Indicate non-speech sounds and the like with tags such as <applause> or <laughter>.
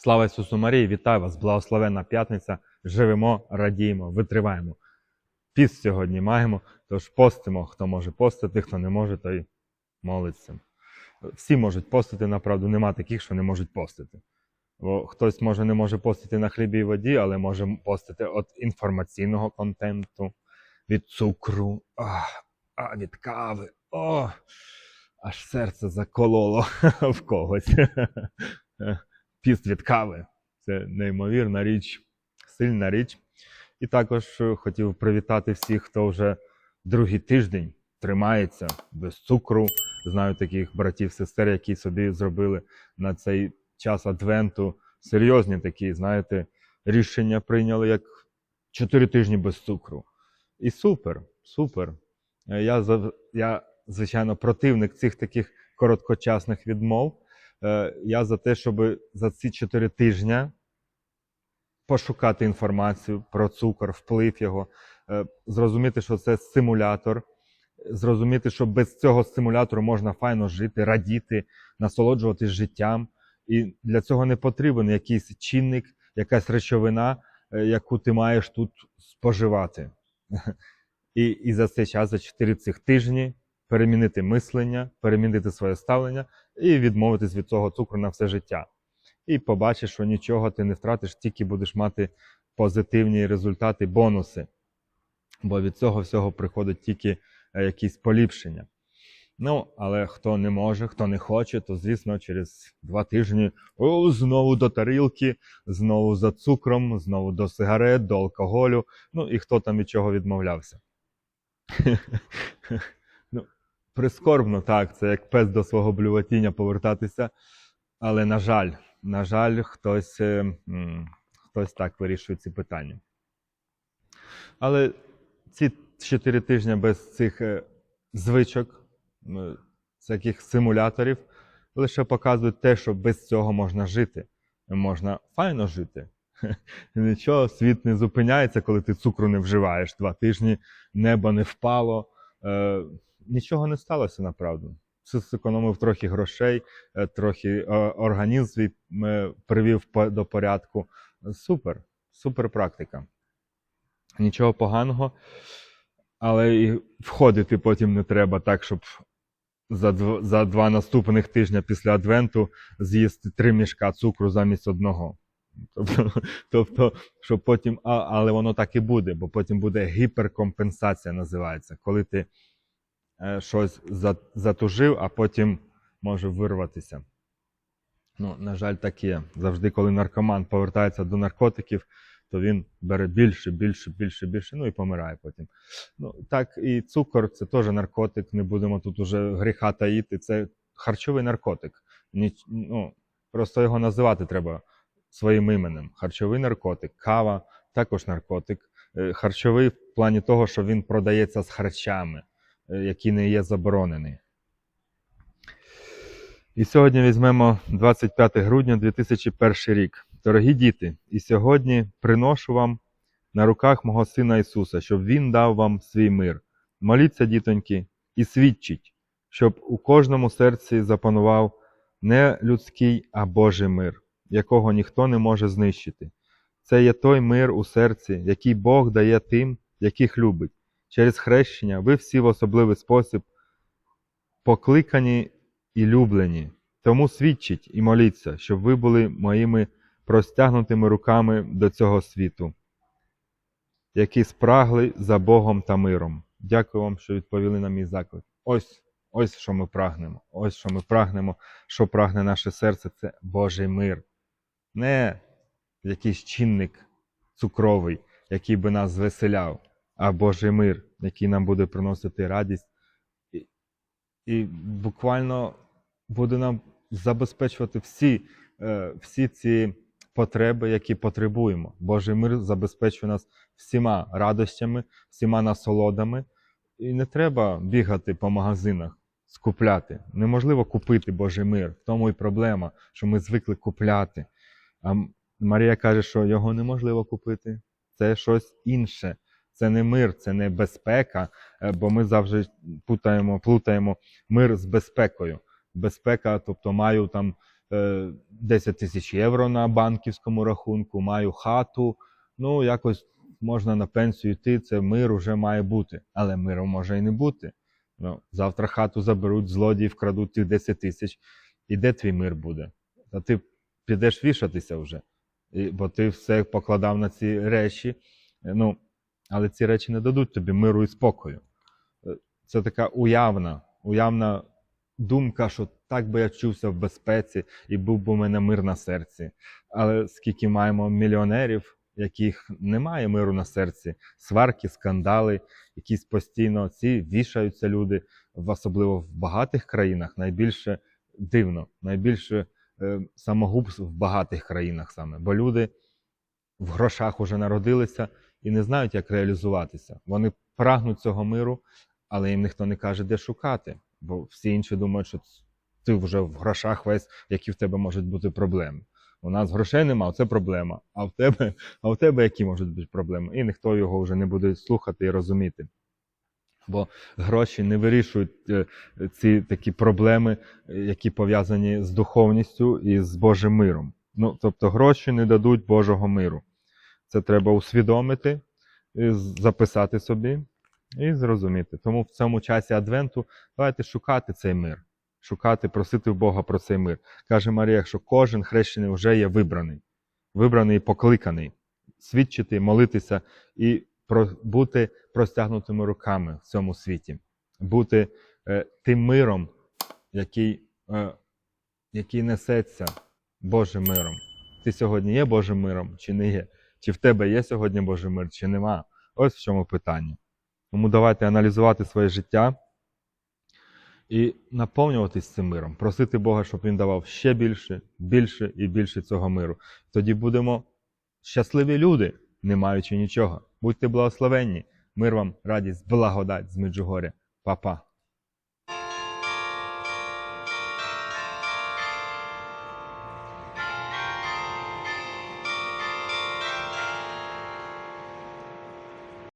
Слава Ісусу Марії, вітаю вас, благословенна п'ятниця. Живемо, радіємо, витриваємо. Піст сьогодні маємо, тож постимо, хто може постити, хто не може, той молиться. Всі можуть постити, направду, нема таких, що не можуть постити. Бо хтось може не може постити на хлібі і воді, але може постити від інформаційного контенту, від цукру, а, а від кави. О, аж серце закололо <laughs> в когось. <laughs> Піст від кави. Це неймовірна річ, сильна річ. І також е, хотів привітати всіх, хто вже другий тиждень тримається без цукру. Знаю таких братів, сестер, які собі зробили на цей час адвенту серйозні такі, знаєте, рішення прийняли як 4 тижні без цукру. І супер, супер. Е, Я, я звичайно, противник цих таких короткочасних відмов. Е, Я за те, щоб за ці 4 тижні пошукати інформацію про цукор, вплив його, е, зрозуміти, що це симулятор, зрозуміти, що без цього стимулятору можна файно жити, радіти, насолоджуватись життям. І для цього не потрібен якийсь чинник, якась речовина, е, яку ти маєш тут споживати. І, і за цей час, за 4 цих тижні, перемінити мислення, перемінити своє ставлення і відмовитись від цього цукру на все життя. І побачиш, що нічого ти не втратиш, тільки будеш мати позитивні результати, бонуси. Бо від цього всього приходить тільки е, якісь поліпшення. Ну, але хто не може, хто не хоче, то звісно, через два тижні о, знову до тарілки, знову за цукром, знову до сигарет, до алкоголю. Ну і хто там від чого відмовлявся. <laughs> прискорбно, так, це як пес до свого блюватіння повертатися. Але, на жаль, на жаль, хтось, е, хтось так вирішує ці питання. Але ці 4 тижні без цих е, звичок, е, всяких симуляторів, лише показують те, що без цього можна жити. Можна файно жити. <laughs> Нічого, світ не зупиняється, коли ти цукру не вживаєш. Два тижні небо не впало. Нічого не сталося направду. Це зекономив трохи грошей, е, трохи е, організм е, привів до порядку. Супер, супер практика. Нічого поганого, але і входити потім не треба так, щоб за, дв- за два наступних тижня після Адвенту з'їсти три мішка цукру замість одного. Тобто, <laughs> тобто щоб потім, а, але воно так і буде, бо потім буде гіперкомпенсація, називається, коли ти щось за- затужив, а потім може вирватися. Ну, на жаль, так є. Завжди, коли наркоман повертається до наркотиків, то він бере більше, більше, більше, більше, ну і помирає потім. Ну, так, і цукор це теж наркотик, не будемо тут уже гріха таїти. Це харчовий наркотик. Ніч, ну, просто його називати треба своїм іменем. Харчовий наркотик, кава також наркотик. Е, Харчовий в плані того, що він продається з харчами, е, які не є заборонені. І сьогодні візьмемо 25 грудня 2001 рік. Дорогі діти, і сьогодні приношу вам на руках мого Сина Ісуса, щоб Він дав вам свій мир. Моліться, дітоньки, і свідчіть, щоб у кожному серці запанував не людський, а Божий мир, якого ніхто не може знищити. Це є той мир у серці, який Бог дає тим, яких любить. Через хрещення ви всі в особливий спосіб покликані і люблені. Тому свідчіть і моліться, щоб ви були моїми простягнутими руками до цього світу, які спрагли за Богом та миром. Дякую вам, що відповіли на мій заклик. Ось, ось що ми прагнемо. Ось що ми прагнемо, що прагне наше серце це Божий мир. Не якийсь чинник цукровий, який би нас звеселяв, а Божий мир, який нам буде приносити радість і, і буквально буде нам забезпечувати всі, е, всі ці потреби, які потребуємо. Божий мир забезпечує нас всіма радощами, всіма насолодами. І не треба бігати по магазинах, скупляти. Неможливо купити Божий мир. В тому і проблема, що ми звикли купляти. А Марія каже, що його неможливо купити. Це щось інше. Це не мир, це не безпека, е, бо ми завжди путаємо, плутаємо мир з безпекою. Безпека, тобто маю там е, 10 тисяч євро на банківському рахунку, маю хату. Ну, якось можна на пенсію йти, це мир уже має бути. Але миру може і не бути. Ну, завтра хату заберуть, злодії вкрадуть тих 10 тисяч. І де твій мир буде? Та ти підеш вішатися вже. І, бо ти все покладав на ці речі. Е, Ну, але ці речі не дадуть тобі миру і спокою. Е, Це така уявна, уявна думка, що так би я чувся в безпеці і був би у мене мир на серці. Але скільки маємо мільйонерів, яких немає миру на серці, сварки, скандали, якісь постійно ці вішаються люди, особливо в багатих країнах, найбільше дивно, найбільше е, самогубств в багатих країнах саме. Бо люди в грошах уже народилися і не знають, як реалізуватися. Вони прагнуть цього миру, але їм ніхто не каже, де шукати. Бо всі інші думають, що ти вже в грошах весь, які в тебе можуть бути проблеми. У нас грошей нема, це проблема. А в тебе, а в тебе які можуть бути проблеми? І ніхто його вже не буде слухати і розуміти. Бо гроші не вирішують е, ці такі проблеми, які пов'язані з духовністю і з Божим миром. Ну, тобто гроші не дадуть Божого миру. Це треба усвідомити, записати собі і зрозуміти. Тому в цьому часі Адвенту давайте шукати цей мир, шукати, просити в Бога про цей мир. Каже Марія, що кожен хрещений вже є вибраний, вибраний і покликаний, свідчити, молитися і бути простягнутими руками в цьому світі, бути е, тим миром, який, е, який несеться Божим миром. Ти сьогодні є Божим миром чи не є? Чи в тебе є сьогодні Божий мир, чи нема? Ось в чому питання. Тому давайте аналізувати своє життя і наповнюватись цим миром, просити Бога, щоб Він давав ще більше, більше і більше цього миру. Тоді будемо щасливі люди, не маючи нічого. Будьте благословенні. Мир вам, радість, благодать з Меджугоря. Па-па.